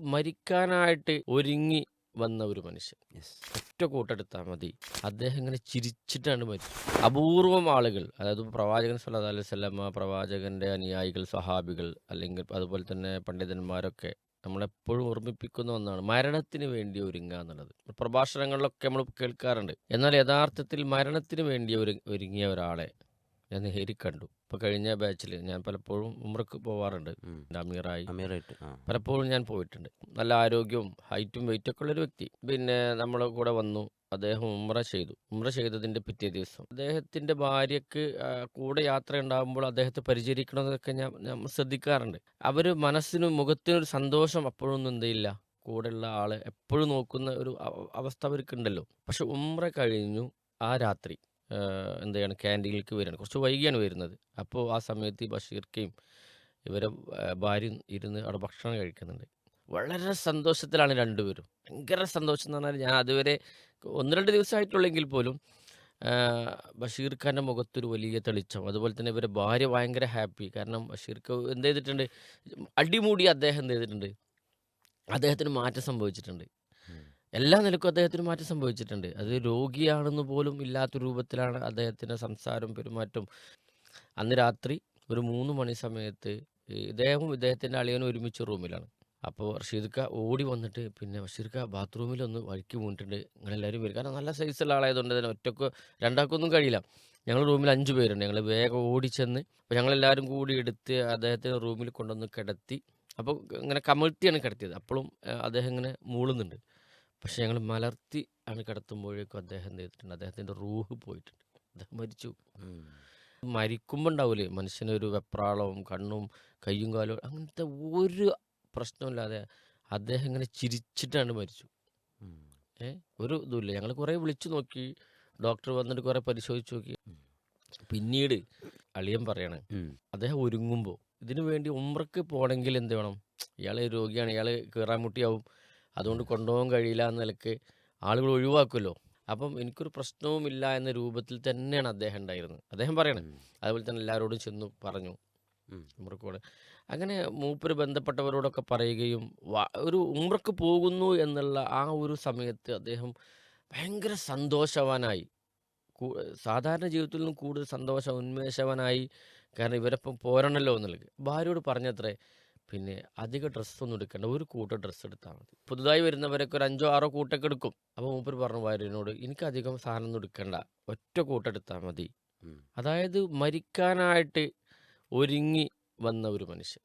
മരിക്കാനായിട്ട് ഒരുങ്ങി വന്ന ഒരു മനുഷ്യൻ. ഒറ്റ കൂട്ടെടുത്താൽ മതി. അദ്ദേഹം ഇങ്ങനെ ചിരിച്ചിട്ടാണ് മരിച്ചത്. അപൂർവം ആളുകൾ അതായത് പ്രവാചകൻ സല്ലാ അലൈഹി വസല്ലമ പ്രവാചകന്റെ അനുയായികൾ സ്വഹാബികൾ അല്ലെങ്കിൽ അതുപോലെ തന്നെ പണ്ഡിതന്മാരൊക്കെ നമ്മളെപ്പോഴും ഓർമ്മിപ്പിക്കുന്ന ഒന്നാണ് മരണത്തിന് വേണ്ടി ഒരുങ്ങുക എന്നുള്ളത്. പ്രഭാഷണങ്ങളിലൊക്കെ നമ്മൾ കേൾക്കാറുണ്ട്. എന്നാൽ യഥാർത്ഥത്തിൽ മരണത്തിന് വേണ്ടി ഒരു ഒരുങ്ങിയ ഒരാളെ ഞാൻ നേരി കണ്ടു. ഇപ്പോൾ കഴിഞ്ഞ ബാച്ചിൽ ഞാൻ പലപ്പോഴും ഉമ്രക്ക് പോവാറുണ്ട്. അമീറായി അമീറായിട്ട് പലപ്പോഴും ഞാൻ പോയിട്ടുണ്ട്. നല്ല ആരോഗ്യവും ഹൈറ്റും വെയിറ്റും ഒക്കെ ഉള്ളൊരു വ്യക്തി. പിന്നെ നമ്മളെ കൂടെ വന്നു. അദ്ദേഹം ഉമ്ര ചെയ്തു. ഉമ്ര ചെയ്തതിന്റെ പിറ്റേ ദിവസം. അദ്ദേഹത്തിന്റെ ഭാര്യക്ക് കൂടെ യാത്ര ഉണ്ടാകുമ്പോൾ അദ്ദേഹത്തെ പരിചരിക്കണമെന്നൊക്കെ ഞാൻ ഞാൻ ശ്രദ്ധിക്കാറുണ്ട്. അവർ മനസ്സിനും മുഖത്തിനും മുഖത്തിനൊരു സന്തോഷം അപ്പോഴൊന്നും എന്തില്ല. കൂടെയുള്ള ആളെ എപ്പോഴും നോക്കുന്ന ഒരു അവസ്ഥ അവസ്ഥ അവർക്കുണ്ടല്ലോ. പക്ഷെ ഉമ്ര കഴിഞ്ഞു ആ രാത്രി. ആ, എന്ത് ചെയ്യണം ക്യാന്റീനിലേക്ക് വരുന്നത് കുറച്ച് വൈകിയാണ് വരുന്നത്. അപ്പോൾ ആ സമയത്ത് ഈ ബഷീർക്കയും ഇവരെ ഭാര്യ ഇരുന്ന് അവിടെ ഭക്ഷണം കഴിക്കുന്നുണ്ട്. വളരെ സന്തോഷത്തിലാണ് രണ്ടുപേരും. ഭയങ്കര സന്തോഷം എന്ന് പറഞ്ഞാൽ ഞാൻ അതുവരെ ഒന്ന് രണ്ട് ദിവസമായിട്ടുള്ളെങ്കിൽ പോലും ബഷീർ ഖാന്റെ മുഖത്തൊരു വലിയ തെളിച്ചം. അതുപോലെ തന്നെ ഇവരെ ഭാര്യ ഭയങ്കര ഹാപ്പി. കാരണം ബഷീർ ഖാൻ എന്ത് ചെയ്തിട്ടുണ്ട്? അടിമൂടി അദ്ദേഹം എന്ത് ചെയ്തിട്ടുണ്ട്? അദ്ദേഹത്തിന് മാറ്റം സംഭവിച്ചിട്ടുണ്ട്. എല്ലാ നിലക്കും അദ്ദേഹത്തിന് മാറ്റം സംഭവിച്ചിട്ടുണ്ട്. അത് രോഗിയാണെന്ന് പോലും ഇല്ലാത്ത രൂപത്തിലാണ് അദ്ദേഹത്തിന്റെ സംസാരം പെരുമാറ്റം അന്ന് രാത്രി ഒരു മൂന്ന് മണി സമയത്ത് ഇദ്ദേഹവും ഇദ്ദേഹത്തിന്റെ അളിയനും ഒരുമിച്ച് റൂമിലാണ്. അപ്പോൾ റഷീദ്ക്ക ഓടി വന്നിട്ട് പിന്നെ ബഷീർക്ക ബാത്റൂമിലൊന്ന് വഴിക്ക് വീണിട്ടുണ്ട്. നിങ്ങളെല്ലാവരും വരും. കാരണം നല്ല സൈസുള്ള ആളായതുകൊണ്ട് തന്നെ ഒറ്റയ്ക്ക് രണ്ടാൾക്കൊന്നും കഴിയില്ല. ഞങ്ങൾ റൂമിൽ അഞ്ച് പേരുണ്ട്. ഞങ്ങൾ വേഗം ഓടിച്ചെന്ന് അപ്പോൾ ഞങ്ങളെല്ലാവരും കൂടി എടുത്ത് അദ്ദേഹത്തിന് റൂമിൽ കൊണ്ടുവന്ന് കിടത്തി. അപ്പോൾ ഇങ്ങനെ കമഴ്ത്തിയാണ് കിടത്തിയത്. അപ്പോഴും അദ്ദേഹം ഇങ്ങനെ മൂളുന്നുണ്ട്. പക്ഷെ ഞങ്ങൾ മലർത്തി ആണ് കിടത്തുമ്പോഴേക്കും അദ്ദേഹം ചെയ്തിട്ടുണ്ട്? അദ്ദേഹത്തിന്റെ റൂഹ് പോയിട്ടുണ്ട്. അദ്ദേഹം മരിച്ചു. മരിക്കുമ്പോൾ ഉണ്ടാവില്ലേ മനുഷ്യനൊരു വെപ്രാളവും കണ്ണും കയ്യും കാലും അങ്ങനത്തെ ഒരു പ്രശ്നമില്ലാതെ അദ്ദേഹം ഇങ്ങനെ ചിരിച്ചിട്ടാണ് മരിച്ചു. ഏ? ഒരു ഇതുമില്ല. ഞങ്ങൾ കുറേ വിളിച്ചു നോക്കി. ഡോക്ടർ വന്നിട്ട് കുറേ പരിശോധിച്ച് നോക്കി. പിന്നീട് അളിയൻ പറയണേ അദ്ദേഹം ഒരുങ്ങുമ്പോൾ ഇതിനു വേണ്ടി ഉമ്രക്ക് പോകണമെങ്കിൽ എന്ത് വേണം? ഇയാൾ രോഗിയാണ്. ഇയാൾ കയറാൻ മുട്ടിയാവും. അതുകൊണ്ട് കൊണ്ടുപോകാൻ കഴിയില്ല എന്ന നിലയ്ക്ക് ആളുകൾ ഒഴിവാക്കുമല്ലോ. അപ്പം എനിക്കൊരു പ്രശ്നവുമില്ല എന്ന രൂപത്തിൽ തന്നെയാണ് അദ്ദേഹം ഉണ്ടായിരുന്നത്. അദ്ദേഹം പറയണേ. അതുപോലെ തന്നെ എല്ലാവരോടും ചെന്ന് പറഞ്ഞു. ഉമ്രക്കോട്. അങ്ങനെ മൂപ്പര് ബന്ധപ്പെട്ടവരോടൊക്കെ പറയുകയും ഒരു ഉമ്രക്ക് പോകുന്നു എന്നുള്ള ആ ഒരു സമയത്ത് അദ്ദേഹം ഭയങ്കര സന്തോഷവാനായി. സാധാരണ ജീവിതത്തിൽ നിന്നും കൂടുതൽ സന്തോഷം ഉന്മേഷവാനായി. കാരണം ഇവരൊപ്പം പോരണല്ലോ എന്നുള്ളത്. ഭാര്യയോട് പറഞ്ഞത്രേ പിന്നെ അധിക ഡ്രസ്സൊന്നും എടുക്കേണ്ട. ഒരു കൂട്ട ഡ്രസ്സ് എടുത്താൽ മതി. പുതുതായി വരുന്നവരൊക്കെ ഒരു അഞ്ചോ ആറോ കൂട്ടൊക്കെ എടുക്കും. അപ്പോൾ മൂപ്പർ പറഞ്ഞു വാര്യനോട് എനിക്ക് അധികം സാധനം ഒന്നും എടുക്കണ്ട. ഒറ്റ കൂട്ടെടുത്താൽ മതി. അതായത് മരിക്കാനായിട്ട് ഒരുങ്ങി വന്ന ഒരു മനുഷ്യൻ.